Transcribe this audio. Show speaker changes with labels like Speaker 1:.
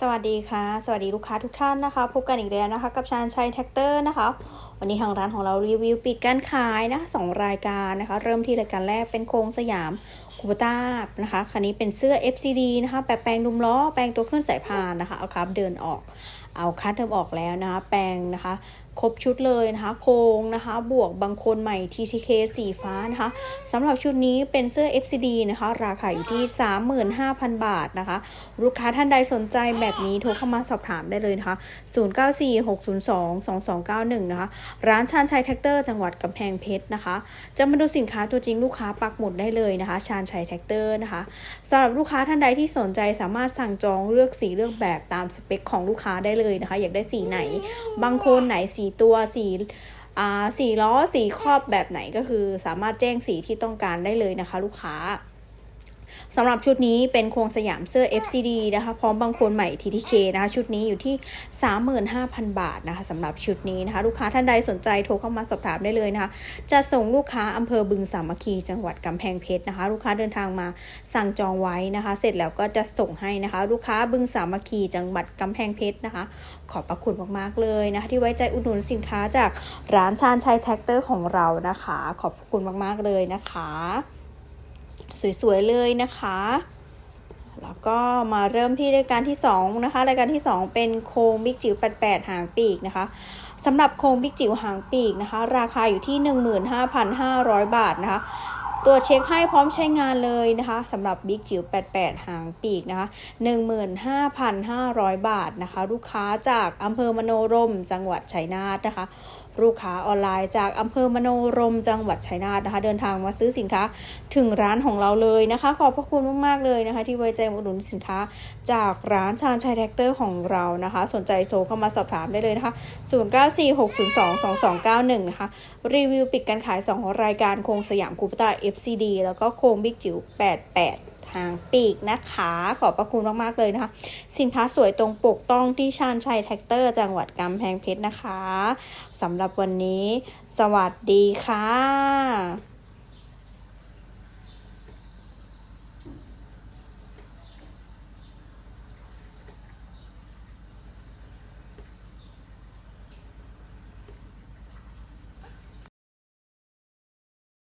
Speaker 1: สวัสดีค่ะ สวัสดีลูกค้าทุกท่านนะคะ พบกันอีกแล้วนะคะ กับชานชัยแท็กเตอร์นะคะ วันนี้ทางร้านของเรารีวิวปิดการขายนะคะสองรายการนะคะ เริ่มที่รายการแรกเป็นโครงสยามคูปต้านะคะคันนี้เป็นเสื้อ FCD นะคะแปะแปลงดุมล้อ แปลงตัวเครื่องสายพานนะคะ เอาครับเดินออก เอาคัดเดิมออกแล้วนะคะ แปลงนะคะครบชุดเลยนะคะโครงนะคะ บวกบางคนใหม่ TTK สีฟ้านะคะสำหรับชุดนี้เป็นเสื้อ FCD นะคะ ราคาอยู่ที่ 35,000 บาทนะคะ ลูกค้าท่านใดสนใจแบบนี้โทรเข้ามาสอบถามได้เลยนะคะ 0946022291 นะคะร้านชาญชัยแท็กเตอร์จังหวัดกำแพงเพชรนะคะ จะมาดูสินค้าตัวจริงลูกค้าปักหมุดได้เลยนะคะ ชาญชัยแท็กเตอร์นะคะสำหรับลูกค้าท่านใดที่สนใจสามารถสั่งจองเลือกสีเลือกแบบตามสเปคของลูกค้าได้เลยนะคะ อยากได้สีไหน บางคนไหนสีตัวสีสีล้อสีครอบแบบไหนก็คือสามารถแจ้งสีที่ต้องการได้เลยนะคะ ลูกค้า สำหรับชุดนี้เป็นโครงสยามเสื้อ FCD นะคะพร้อมบางคนใหม่ TTK นะคะชุดนี้อยู่ที่ 35,000 บาทนะคะสำหรับชุดนี้นะคะลูกค้าท่านใดสนใจโทรเข้ามาสอบถามได้เลยนะคะจะส่งลูกค้าอำเภอบึงสามัคคีจังหวัดกำแพงเพชรนะคะ ลูกค้าเดินทางมาสั่งจองไว้นะคะ เสร็จแล้วก็จะส่งให้นะคะ ลูกค้าบึงสามัคคีจังหวัดกำแพงเพชรนะคะ ขอบพระคุณมากๆเลยนะคะที่ไว้ใจอุดหนุนสินค้าจากร้านชาญชัยแท็กเตอร์ของเรานะคะ ขอบคุณมากๆเลยนะคะ สวยๆเลยนะคะ แล้วก็มาเริ่มที่รายการที่2นะคะรายการที่ 2 เป็นโครงบิ๊กจิ๋ว88 หางปีกนะคะสำหรับโครงบิ๊กจิ๋วหางปีกนะคะ ราคาอยู่ที่ 15,500 บาทนะคะ ตัวจเช็คให้พร้อมใช้งานเลยนะคะสำหรับบิ๊กจิ๋ว88 หางปีกนะคะ 15,500 บาทนะคะ ลูกค้าจากอำเภอมโนรมจังหวัดชัยนาทนะคะลูกค้าออนไลน์จากอำเภอมโนรมจังหวัดชัยนาทนะคะ เดินทางมาซื้อสินค้าถึงร้านของเราเลยนะคะ ขอบพระคุณมากๆเลยนะคะ ที่ไว้ใจมาอุดหนุนสินค้า จากร้านชาญชัยแท็กเตอร์ของเรานะคะ สนใจโทรเข้ามาสอบถามได้เลยนะคะ 0946022291 นะคะ รีวิวปิดการขาย 2 รายการคงสยามคูปต้า FCD แล้วก็โคมบิ๊กจิ๋ว88 ทางปีกนะคะ ขอบพระคุณมาก ๆ เลยนะคะ สินค้าสวยตรงปกต้องที่ชานชัยแท็กเตอร์จังหวัดกำแพงเพชรนะคะสำหรับวันนี้ สวัสดีค่ะ